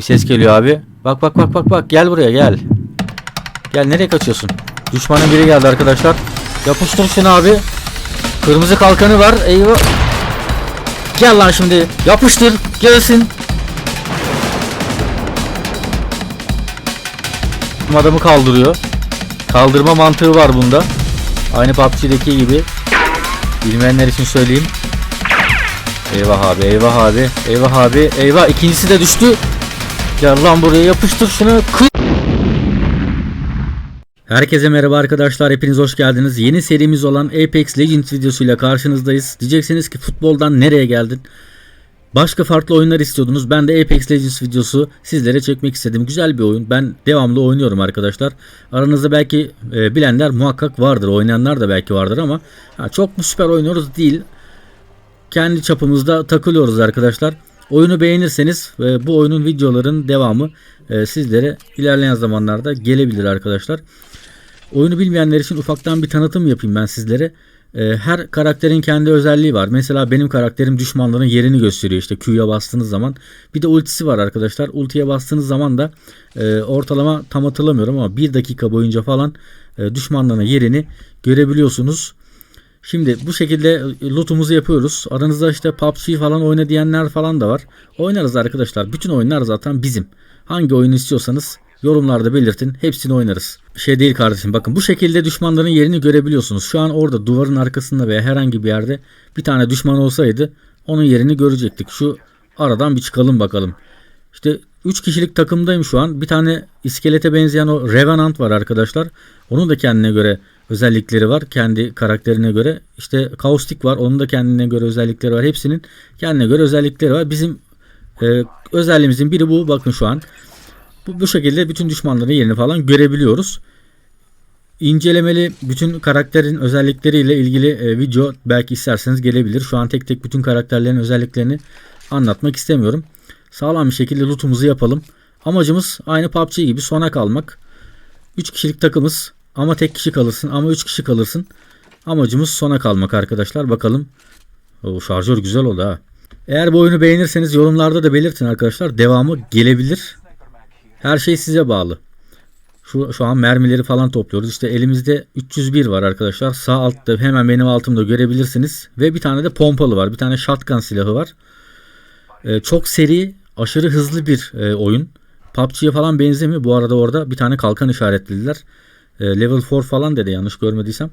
Bir ses geliyor abi. Bak bak bak bak bak gel buraya gel. Gel nereye kaçıyorsun? Düşmanın biri geldi arkadaşlar. Yapıştır şunu abi. Kırmızı kalkanı var. Eyvah. Gel lan şimdi. Yapıştır. Gelsin. Adamı kaldırıyor. Kaldırma mantığı var bunda. Aynı PUBG'deki gibi. Bilmeyenler için söyleyeyim. Eyvah abi, eyvah abi, eyvah abi, eyvah ikincisi de düştü. Gel lan buraya yapıştır şunu. Kı Herkese merhaba arkadaşlar, hepiniz hoş geldiniz. Yeni serimiz olan Apex Legends videosuyla karşınızdayız. Diyeceksiniz ki futboldan nereye geldin? Başka farklı oyunlar istiyordunuz. Ben de Apex Legends videosu sizlere çekmek istedim. Güzel bir oyun. Ben devamlı oynuyorum arkadaşlar. Aranızda belki e, bilenler muhakkak vardır. Oynayanlar da belki vardır ama ha, çok mu süper oynuyoruz değil. Kendi çapımızda takılıyoruz arkadaşlar. Oyunu beğenirseniz e, bu oyunun videoların devamı e, sizlere ilerleyen zamanlarda gelebilir arkadaşlar. Oyunu bilmeyenler için ufaktan bir tanıtım yapayım ben sizlere. Ee, her karakterin kendi özelliği var. Mesela benim karakterim düşmanların yerini gösteriyor. İşte Q'ya bastığınız zaman. Bir de ultisi var arkadaşlar. Ultiye bastığınız zaman da e, ortalama tam hatırlamıyorum ama bir dakika boyunca falan e, düşmanların yerini görebiliyorsunuz. Şimdi bu şekilde lootumuzu yapıyoruz. Aranızda işte PUBG falan oyna diyenler falan da var. Oynarız arkadaşlar. Bütün oyunlar zaten bizim. Hangi oyunu istiyorsanız yorumlarda belirtin. Hepsini oynarız. Şey değil kardeşim bakın bu şekilde düşmanların yerini görebiliyorsunuz. Şu an orada duvarın arkasında veya herhangi bir yerde bir tane düşman olsaydı onun yerini görecektik. Şu aradan bir çıkalım bakalım. İşte 3 kişilik takımdayım şu an. Bir tane iskelete benzeyen o Revenant var arkadaşlar. Onun da kendine göre özellikleri var. Kendi karakterine göre. İşte Kaustik var. Onun da kendine göre özellikleri var. Hepsinin kendine göre özellikleri var. Bizim e, özelliğimizin biri bu. Bakın şu an. Bu, bu şekilde bütün düşmanların yerini falan görebiliyoruz. İncelemeli bütün karakterin özellikleriyle ilgili e, video belki isterseniz gelebilir. Şu an tek tek bütün karakterlerin özelliklerini anlatmak istemiyorum. Sağlam bir şekilde lootumuzu yapalım. Amacımız aynı PUBG gibi sona kalmak. 3 kişilik takımız ama tek kişi kalırsın ama 3 kişi kalırsın. Amacımız sona kalmak arkadaşlar. Bakalım. O şarjör güzel oldu ha. Eğer bu oyunu beğenirseniz yorumlarda da belirtin arkadaşlar. Devamı gelebilir. Her şey size bağlı. Şu, şu an mermileri falan topluyoruz. İşte elimizde 301 var arkadaşlar. Sağ altta hemen benim altımda görebilirsiniz. Ve bir tane de pompalı var. Bir tane shotgun silahı var. Ee, çok seri, aşırı hızlı bir e, oyun. PUBG'ye falan benzemiyor. Bu arada orada bir tane kalkan işaretlediler. E, level 4 falan dedi yanlış görmediysem.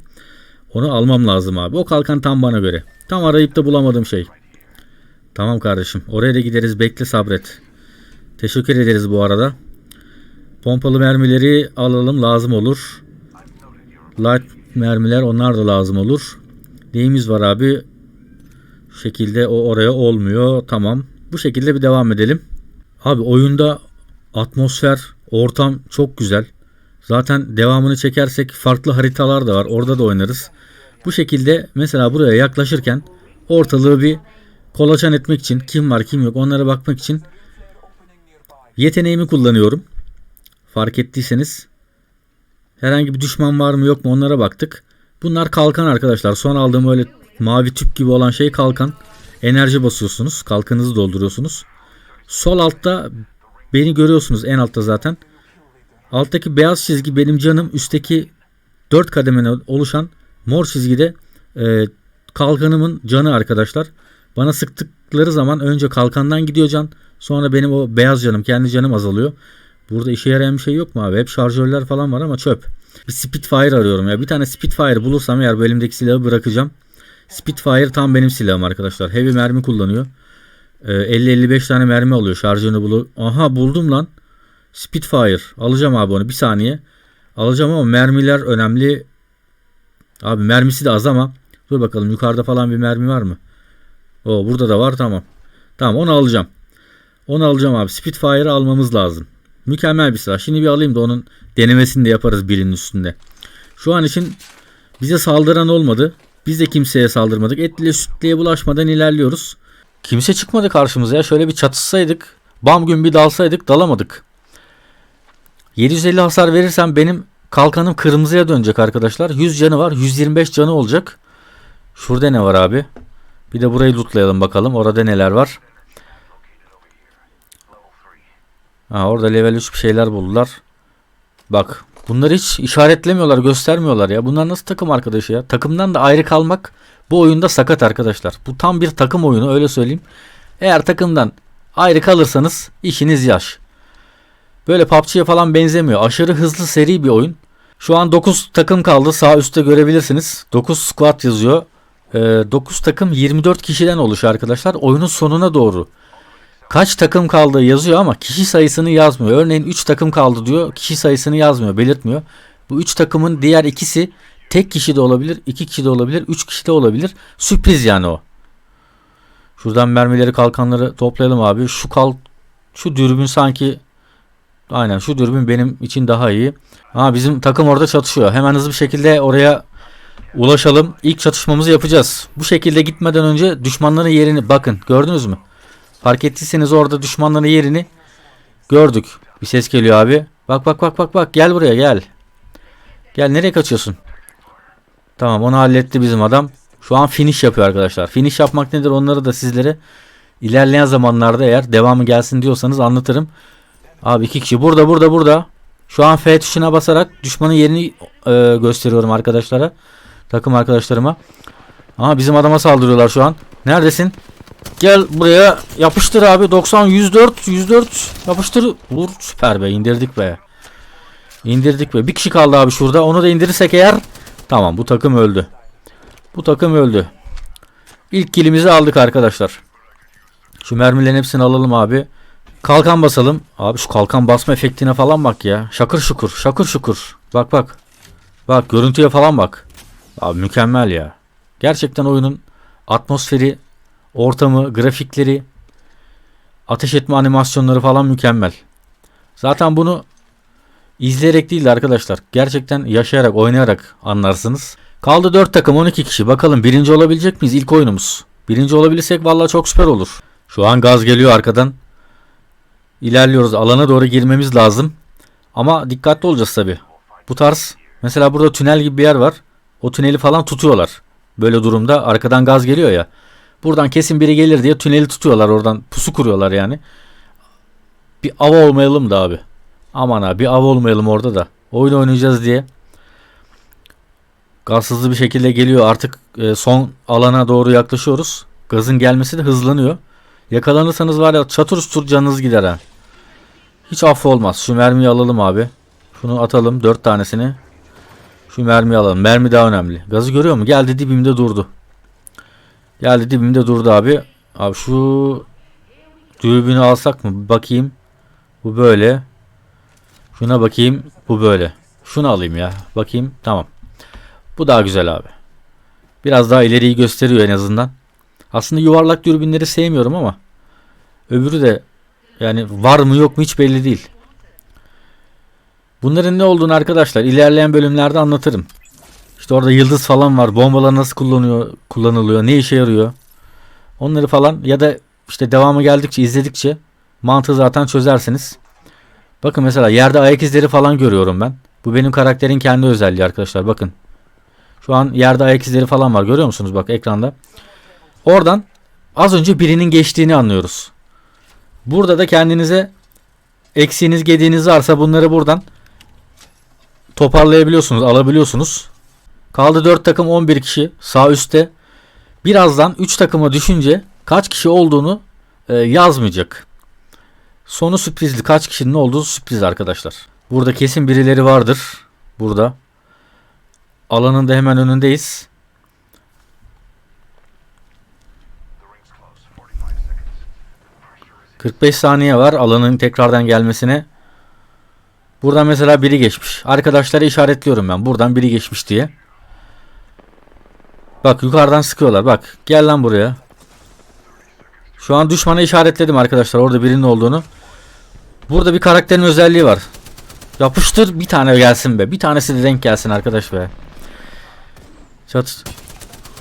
Onu almam lazım abi. O kalkan tam bana göre. Tam arayıp da bulamadığım şey. Tamam kardeşim. Oraya da gideriz. Bekle sabret. Teşekkür ederiz bu arada. Pompalı mermileri alalım lazım olur. Light mermiler onlar da lazım olur. Neyimiz var abi? Şu şekilde o oraya olmuyor. Tamam. Bu şekilde bir devam edelim. Abi oyunda atmosfer, ortam çok güzel. Zaten devamını çekersek farklı haritalar da var. Orada da oynarız. Bu şekilde mesela buraya yaklaşırken ortalığı bir kolaçan etmek için kim var kim yok onlara bakmak için yeteneğimi kullanıyorum. Fark ettiyseniz herhangi bir düşman var mı yok mu onlara baktık. Bunlar kalkan arkadaşlar. Son aldığım öyle mavi tüp gibi olan şey kalkan. Enerji basıyorsunuz. Kalkanınızı dolduruyorsunuz. Sol altta beni görüyorsunuz en altta zaten. Alttaki beyaz çizgi benim canım. Üstteki 4 kademene oluşan mor çizgide e, kalkanımın canı arkadaşlar. Bana sıktıkları zaman önce kalkandan gidiyor can. Sonra benim o beyaz canım kendi canım azalıyor. Burada işe yarayan bir şey yok mu abi? Hep şarjörler falan var ama çöp. Bir Spitfire arıyorum ya. Bir tane Spitfire bulursam eğer bu elimdeki silahı bırakacağım. Spitfire tam benim silahım arkadaşlar. Heavy mermi kullanıyor. Ee, 50-55 tane mermi alıyor şarjını bulu. Aha buldum lan. Spitfire. Alacağım abi onu bir saniye. Alacağım ama mermiler önemli. Abi mermisi de az ama. Dur bakalım yukarıda falan bir mermi var mı? O burada da var tamam. Tamam onu alacağım. Onu alacağım abi. Spitfire'ı almamız lazım. Mükemmel bir silah. Şimdi bir alayım da onun denemesini de yaparız birinin üstünde. Şu an için bize saldıran olmadı. Biz de kimseye saldırmadık. Etliye sütlüye bulaşmadan ilerliyoruz. Kimse çıkmadı karşımıza ya. Şöyle bir çatışsaydık. Bam gün bir dalsaydık dalamadık. 750 hasar verirsem benim kalkanım kırmızıya dönecek arkadaşlar. 100 canı var. 125 canı olacak. Şurada ne var abi? Bir de burayı lootlayalım bakalım. Orada neler var? Ha, orada level 3 bir şeyler buldular. Bak bunları hiç işaretlemiyorlar göstermiyorlar ya. Bunlar nasıl takım arkadaşı ya? Takımdan da ayrı kalmak bu oyunda sakat arkadaşlar. Bu tam bir takım oyunu öyle söyleyeyim. Eğer takımdan ayrı kalırsanız işiniz yaş. Böyle PUBG'ye falan benzemiyor. Aşırı hızlı seri bir oyun. Şu an 9 takım kaldı. Sağ üstte görebilirsiniz. 9 squad yazıyor. Ee, 9 takım 24 kişiden oluşuyor arkadaşlar. Oyunun sonuna doğru. Kaç takım kaldığı yazıyor ama kişi sayısını yazmıyor. Örneğin 3 takım kaldı diyor. Kişi sayısını yazmıyor, belirtmiyor. Bu 3 takımın diğer ikisi tek kişi de olabilir, 2 kişi de olabilir, 3 kişi de olabilir. Sürpriz yani o. Şuradan mermileri, kalkanları toplayalım abi. Şu kal şu dürbün sanki aynen şu dürbün benim için daha iyi. Ha bizim takım orada çatışıyor. Hemen hızlı bir şekilde oraya ulaşalım. İlk çatışmamızı yapacağız. Bu şekilde gitmeden önce düşmanların yerini bakın. Gördünüz mü? Fark ettiyseniz orada düşmanların yerini gördük. Bir ses geliyor abi. Bak bak bak bak bak gel buraya gel. Gel nereye kaçıyorsun? Tamam onu halletti bizim adam. Şu an finish yapıyor arkadaşlar. Finish yapmak nedir onları da sizlere ilerleyen zamanlarda eğer devamı gelsin diyorsanız anlatırım. Abi iki kişi burada burada burada. Şu an F tuşuna basarak düşmanın yerini e, gösteriyorum arkadaşlara. Takım arkadaşlarıma. Aha bizim adama saldırıyorlar şu an. Neredesin? Gel buraya yapıştır abi 90 104 104 yapıştır. Vur süper be indirdik be. İndirdik be. Bir kişi kaldı abi şurada. Onu da indirirsek eğer tamam bu takım öldü. Bu takım öldü. İlk kilimizi aldık arkadaşlar. Şu mermilerin hepsini alalım abi. Kalkan basalım. Abi şu kalkan basma efektine falan bak ya. Şakır şukur şakır şukur. Bak bak. Bak görüntüye falan bak. Abi mükemmel ya. Gerçekten oyunun atmosferi, ortamı, grafikleri, ateş etme animasyonları falan mükemmel. Zaten bunu izleyerek değil de arkadaşlar. Gerçekten yaşayarak, oynayarak anlarsınız. Kaldı 4 takım 12 kişi. Bakalım birinci olabilecek miyiz ilk oyunumuz? Birinci olabilirsek vallahi çok süper olur. Şu an gaz geliyor arkadan. İlerliyoruz. Alana doğru girmemiz lazım. Ama dikkatli olacağız tabi. Bu tarz mesela burada tünel gibi bir yer var. O tüneli falan tutuyorlar. Böyle durumda arkadan gaz geliyor ya. Buradan kesin biri gelir diye tüneli tutuyorlar oradan. Pusu kuruyorlar yani. Bir av olmayalım da abi. Aman abi bir av olmayalım orada da. Oyun oynayacağız diye. Gaz hızlı bir şekilde geliyor. Artık e, son alana doğru yaklaşıyoruz. Gazın gelmesi de hızlanıyor. Yakalanırsanız var ya çatır çutur canınız gider ha. Hiç affı olmaz. Şu mermiyi alalım abi. Şunu atalım. Dört tanesini. Şu mermiyi alalım. Mermi daha önemli. Gazı görüyor mu? Geldi dibimde durdu. Geldi dibimde durdu abi. Abi şu dürbünü alsak mı? Bakayım. Bu böyle. Şuna bakayım. Bu böyle. Şunu alayım ya. Bakayım. Tamam. Bu daha güzel abi. Biraz daha ileriyi gösteriyor en azından. Aslında yuvarlak dürbünleri sevmiyorum ama öbürü de yani var mı yok mu hiç belli değil. Bunların ne olduğunu arkadaşlar ilerleyen bölümlerde anlatırım. İşte orada yıldız falan var. Bombalar nasıl kullanıyor, kullanılıyor, ne işe yarıyor. Onları falan ya da işte devamı geldikçe, izledikçe mantığı zaten çözersiniz. Bakın mesela yerde ayak izleri falan görüyorum ben. Bu benim karakterin kendi özelliği arkadaşlar. Bakın. Şu an yerde ayak izleri falan var. Görüyor musunuz bak ekranda. Oradan az önce birinin geçtiğini anlıyoruz. Burada da kendinize eksiğiniz gediğiniz varsa bunları buradan toparlayabiliyorsunuz, alabiliyorsunuz. Kaldı 4 takım 11 kişi sağ üstte. Birazdan 3 takıma düşünce kaç kişi olduğunu e, yazmayacak. Sonu sürprizli. Kaç kişinin olduğu sürpriz arkadaşlar. Burada kesin birileri vardır. Burada. Alanın da hemen önündeyiz. 45 saniye var alanın tekrardan gelmesine. Buradan mesela biri geçmiş. Arkadaşları işaretliyorum ben. Buradan biri geçmiş diye. Bak yukarıdan sıkıyorlar. Bak gel lan buraya. Şu an düşmanı işaretledim arkadaşlar. Orada birinin olduğunu. Burada bir karakterin özelliği var. Yapıştır bir tane gelsin be. Bir tanesi de denk gelsin arkadaş be. Çat.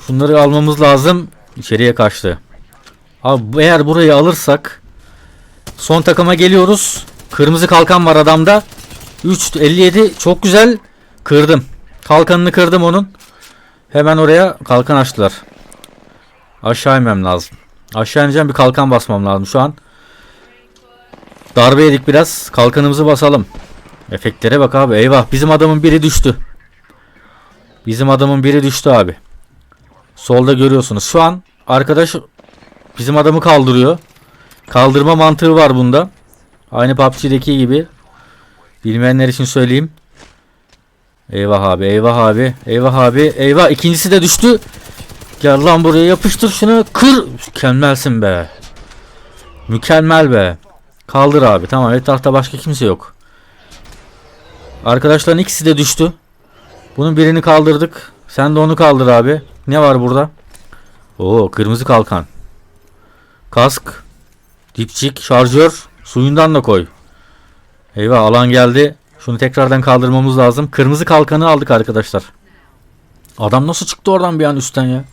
Şunları almamız lazım. İçeriye kaçtı. Abi eğer burayı alırsak son takıma geliyoruz. Kırmızı kalkan var adamda. 3 57 çok güzel. Kırdım. Kalkanını kırdım onun. Hemen oraya kalkan açtılar. Aşağı inmem lazım. Aşağı ineceğim bir kalkan basmam lazım şu an. darbe yedik biraz. Kalkanımızı basalım. Efektlere bak abi. Eyvah bizim adamın biri düştü. Bizim adamın biri düştü abi. Solda görüyorsunuz. Şu an arkadaş bizim adamı kaldırıyor. Kaldırma mantığı var bunda. Aynı PUBG'deki gibi. Bilmeyenler için söyleyeyim. Eyvah abi, eyvah abi, eyvah abi, eyvah ikincisi de düştü. Gel lan buraya yapıştır şunu kır. Mükemmelsin be. Mükemmel be. Kaldır abi. Tamam etrafta başka kimse yok. Arkadaşların ikisi de düştü. Bunun birini kaldırdık. Sen de onu kaldır abi. Ne var burada? Oo kırmızı kalkan. Kask. Dipçik. Şarjör. Suyundan da koy. Eyvah alan geldi. Şunu tekrardan kaldırmamız lazım. Kırmızı kalkanı aldık arkadaşlar. Adam nasıl çıktı oradan bir an üstten ya?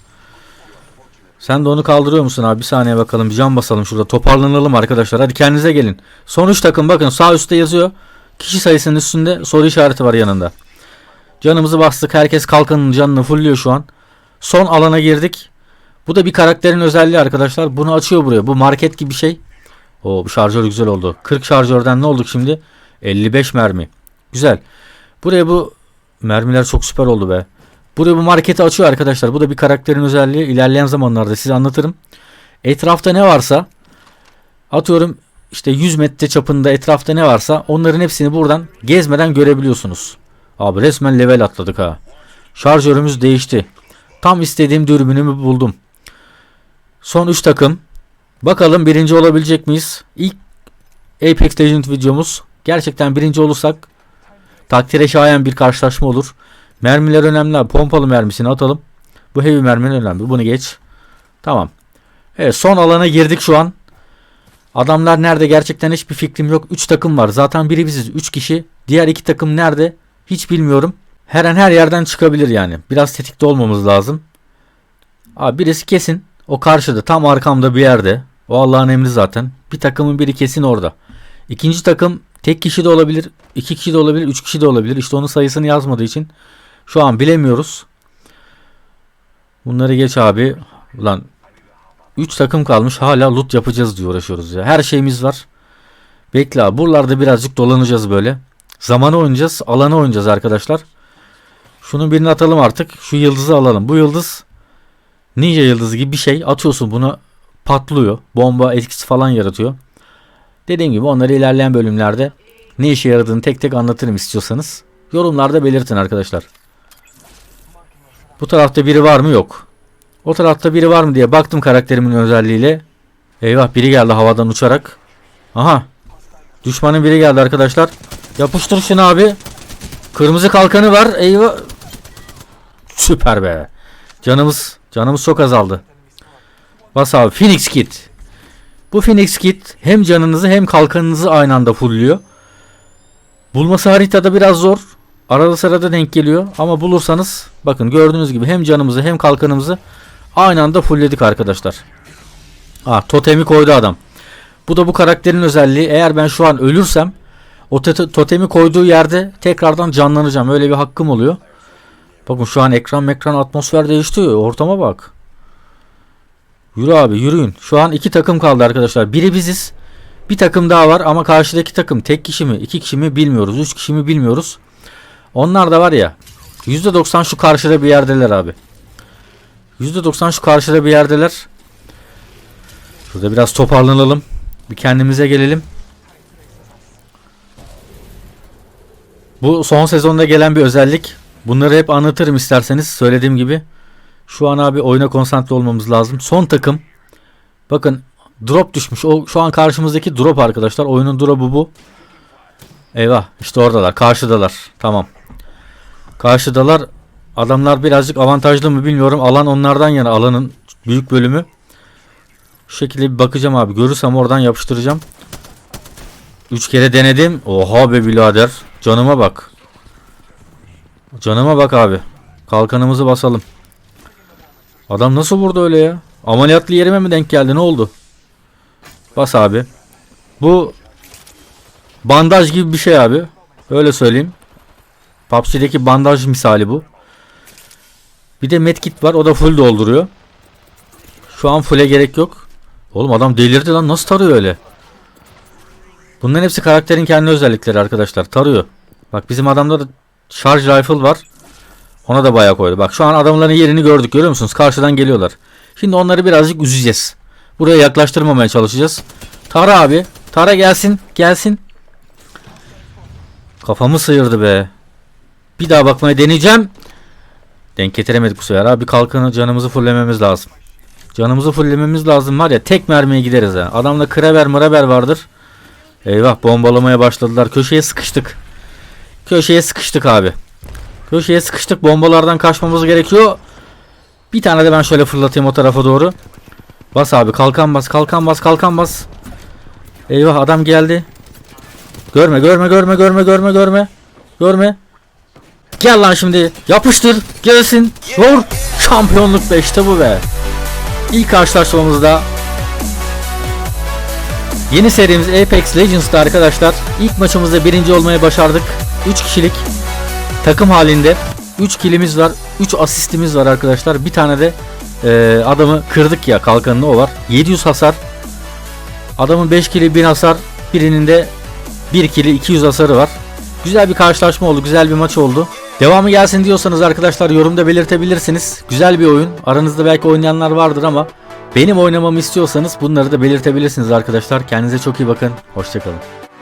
Sen de onu kaldırıyor musun abi? Bir saniye bakalım. Bir can basalım şurada. Toparlanalım arkadaşlar. Hadi kendinize gelin. Son 3 takım bakın sağ üstte yazıyor. Kişi sayısının üstünde soru işareti var yanında. Canımızı bastık. Herkes kalkanın canını fullüyor şu an. Son alana girdik. Bu da bir karakterin özelliği arkadaşlar. Bunu açıyor buraya. Bu market gibi bir şey. Oo bu şarjör güzel oldu. 40 şarjörden ne olduk şimdi? 55 mermi. Güzel. Buraya bu mermiler çok süper oldu be. Buraya bu marketi açıyor arkadaşlar. Bu da bir karakterin özelliği. İlerleyen zamanlarda size anlatırım. Etrafta ne varsa atıyorum işte 100 metre çapında etrafta ne varsa onların hepsini buradan gezmeden görebiliyorsunuz. Abi resmen level atladık ha. Şarjörümüz değişti. Tam istediğim dürbünümü buldum. Son 3 takım. Bakalım birinci olabilecek miyiz? İlk Apex Legends videomuz. Gerçekten birinci olursak takdire şayan bir karşılaşma olur. Mermiler önemli. Pompalı mermisini atalım. Bu heavy merminin önemli. Bunu geç. Tamam. Evet son alana girdik şu an. Adamlar nerede gerçekten hiçbir fikrim yok. 3 takım var. Zaten biri biziz. 3 kişi. Diğer 2 takım nerede? Hiç bilmiyorum. Her an her yerden çıkabilir yani. Biraz tetikte olmamız lazım. Abi birisi kesin. O karşıda tam arkamda bir yerde. O Allah'ın emri zaten. Bir takımın biri kesin orada. İkinci takım tek kişi de olabilir. iki kişi de olabilir. Üç kişi de olabilir. İşte onun sayısını yazmadığı için şu an bilemiyoruz. Bunları geç abi. Ulan 3 takım kalmış hala loot yapacağız diye uğraşıyoruz ya. Her şeyimiz var. Bekle abi. Buralarda birazcık dolanacağız böyle. Zamanı oynayacağız. Alanı oynayacağız arkadaşlar. Şunun birini atalım artık. Şu yıldızı alalım. Bu yıldız ninja yıldızı gibi bir şey. Atıyorsun bunu patlıyor. Bomba etkisi falan yaratıyor. Dediğim gibi onları ilerleyen bölümlerde ne işe yaradığını tek tek anlatırım istiyorsanız. Yorumlarda belirtin arkadaşlar. Bu tarafta biri var mı? Yok. O tarafta biri var mı diye baktım karakterimin özelliğiyle. Eyvah biri geldi havadan uçarak. Aha. Düşmanın biri geldi arkadaşlar. Yapıştır şunu abi. Kırmızı kalkanı var. Eyvah. Süper be. Canımız canımız çok azaldı. Bas Phoenix Kit. Bu Phoenix Kit hem canınızı hem kalkanınızı aynı anda fullüyor. Bulması haritada biraz zor. Arada sırada denk geliyor ama bulursanız bakın gördüğünüz gibi hem canımızı hem kalkanımızı aynı anda fullledik arkadaşlar. Ah totemi koydu adam. Bu da bu karakterin özelliği. Eğer ben şu an ölürsem o te- totemi koyduğu yerde tekrardan canlanacağım. Öyle bir hakkım oluyor. Bakın şu an ekran ekran atmosfer değişti. Ortama bak. Yürü abi yürüyün. Şu an iki takım kaldı arkadaşlar. Biri biziz. Bir takım daha var ama karşıdaki takım tek kişi mi, iki kişi mi bilmiyoruz. Üç kişi mi bilmiyoruz. Onlar da var ya. %90 şu karşıda bir yerdeler abi. %90 şu karşıda bir yerdeler. Şurada biraz toparlanalım. Bir kendimize gelelim. Bu son sezonda gelen bir özellik. Bunları hep anlatırım isterseniz. Söylediğim gibi. Şu an abi oyuna konsantre olmamız lazım. Son takım. Bakın drop düşmüş. O şu an karşımızdaki drop arkadaşlar. Oyunun drop'u bu. Eyvah işte oradalar. Karşıdalar. Tamam. Karşıdalar. Adamlar birazcık avantajlı mı bilmiyorum. Alan onlardan yana. Alanın büyük bölümü. Şu şekilde bir bakacağım abi. Görürsem oradan yapıştıracağım. Üç kere denedim. Oha be birader. Canıma bak. Canıma bak abi. Kalkanımızı basalım. Adam nasıl vurdu öyle ya? Ameliyatlı yerime mi denk geldi? Ne oldu? Bas abi. Bu bandaj gibi bir şey abi. Öyle söyleyeyim. PUBG'deki bandaj misali bu. Bir de medkit var. O da full dolduruyor. Şu an full'e gerek yok. Oğlum adam delirdi lan. Nasıl tarıyor öyle? Bunların hepsi karakterin kendi özellikleri arkadaşlar. Tarıyor. Bak bizim adamda da şarj rifle var. Ona da bayağı koydu. Bak şu an adamların yerini gördük görüyor musunuz? Karşıdan geliyorlar. Şimdi onları birazcık üzeceğiz. Buraya yaklaştırmamaya çalışacağız. Tara abi. Tara gelsin. Gelsin. Kafamı sıyırdı be. Bir daha bakmaya deneyeceğim. Denk getiremedik bu sefer abi. Kalkanı canımızı fullememiz lazım. Canımızı fullememiz lazım var ya tek mermiye gideriz ha. Adamda kreber mıraber vardır. Eyvah bombalamaya başladılar. Köşeye sıkıştık. Köşeye sıkıştık abi. Köşeye sıkıştık. Bombalardan kaçmamız gerekiyor. Bir tane de ben şöyle fırlatayım o tarafa doğru. Bas abi kalkan bas kalkan bas kalkan bas. Eyvah adam geldi. Görme görme görme görme görme görme. Görme. Gel lan şimdi. Yapıştır. Gelsin. Vur. Şampiyonluk be işte bu be. İlk karşılaşmamızda Yeni serimiz Apex Legends'ta arkadaşlar. İlk maçımızda birinci olmayı başardık. 3 kişilik takım halinde 3 kilimiz var. 3 asistimiz var arkadaşlar. Bir tane de e, adamı kırdık ya kalkanını o var. 700 hasar. Adamın 5 kili 1000 hasar. Birinin de 1 kili 200 hasarı var. Güzel bir karşılaşma oldu. Güzel bir maç oldu. Devamı gelsin diyorsanız arkadaşlar yorumda belirtebilirsiniz. Güzel bir oyun. Aranızda belki oynayanlar vardır ama benim oynamamı istiyorsanız bunları da belirtebilirsiniz arkadaşlar. Kendinize çok iyi bakın. Hoşçakalın.